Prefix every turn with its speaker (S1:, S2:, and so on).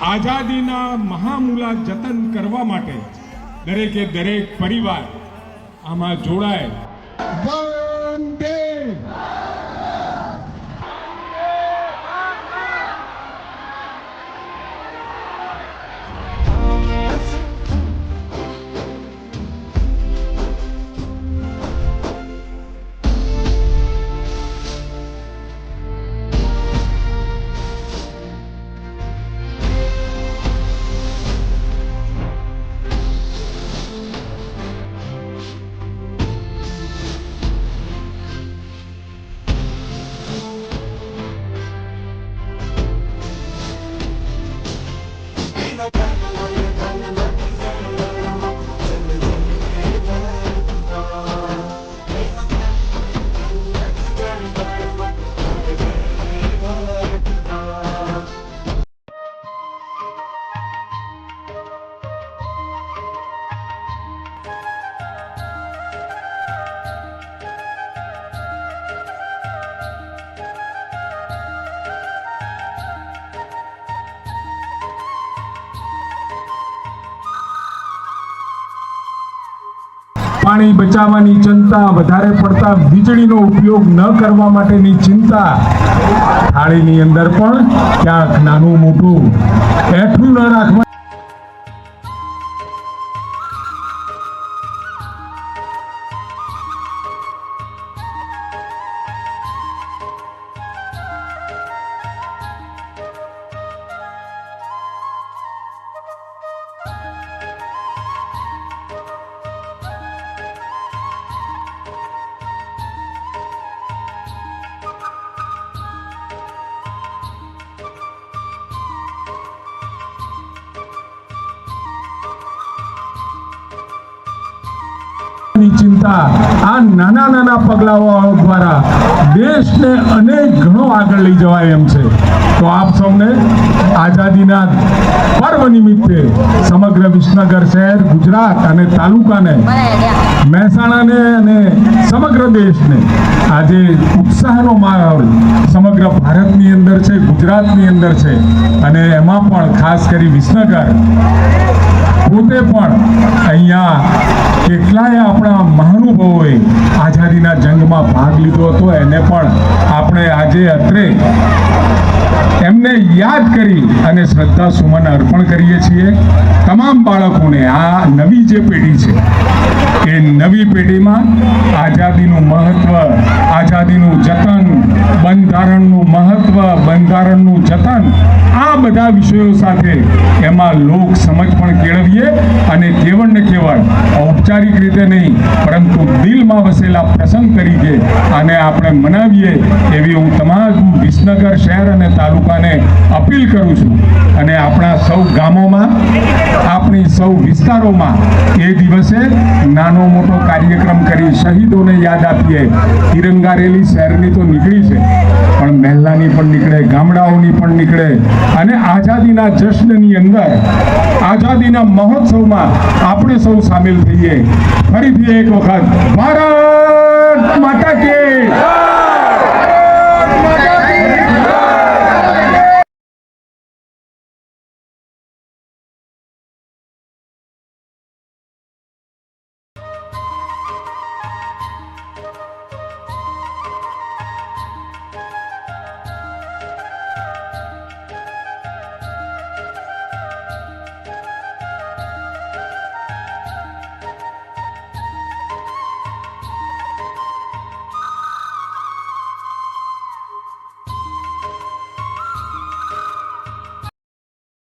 S1: આઝાદીના મહામૂલા જતન કરવા માટે દરેકે દરેક પરિવાર આમાં જોડાય પાણી બચાવવાની ચિંતા વધારે પડતા વીજળીનો ઉપયોગ ન કરવા માટેની ચિંતા થાળીની અંદર પણ ક્યાંક નાનું મોટું એઠું ન રાખવા ની ચિંતા આ નાના નાના પગલાઓ દ્વારા દેશને અનેક ઘણો આગળ લઈ જવાય એમ છે. તો આપ સૌને આઝાદીના પર્વ નિમિત્તે સમગ્ર વિસનગર શહેર, ગુજરાત અને તાલુકાને, મહેસાણાને અને સમગ્ર દેશને આજે ઉત્સાહનો માહોલ સમગ્ર ભારતની અંદર છે, ગુજરાતની અંદર છે. અને એમાં પણ ખાસ કરી વિસનગર. પોતે પણ અહીંયા કેટલાય આપણા મહાનુભાવોએ આઝાદીના જંગમાં ભાગ લીધો હતો. એને પણ આપણે આજે અત્રે એમને યાદ કરી અને શ્રદ્ધા સુમન અર્પણ કરીએ છીએ. તમામ બાળકોને આ નવી જે પેઢી છે, એ નવી પેઢીમાં આઝાદીનું મહત્વ, આઝાદીનું જતન, બંધારણનું મહત્વ, બંધારણનું જતન બધા વિષયો સાથે એમાં લોક સમજ પણ કેળવીએ અને કેવળ ને કેવળ ઔપચારિક રીતે નહીં, પરંતુ દિલમાં વસેલા પ્રસંગ તરીકે આને આપણે મનાવીએ એવી હું તમામ વિસનગર શહેર અને તાલુકાને અપીલ કરું છું. અને આપણા સૌ ગામોમાં, આપણી સૌ વિસ્તારોમાં એ દિવસે નાનો મોટો કાર્યક્રમ કરી શહીદોને યાદ આપીએ. તિરંગા રેલી શહેરની તો નીકળી છે, પણ મહેલાની પણ નીકળે, ગામડાઓની પણ નીકળે. અને આઝાદીના જશ્નની અંદર, આઝાદીના મહોત્સવમાં આપણે સૌ સામેલ થઈએ. ફરીથી એક વખત, ભારત માતા કે!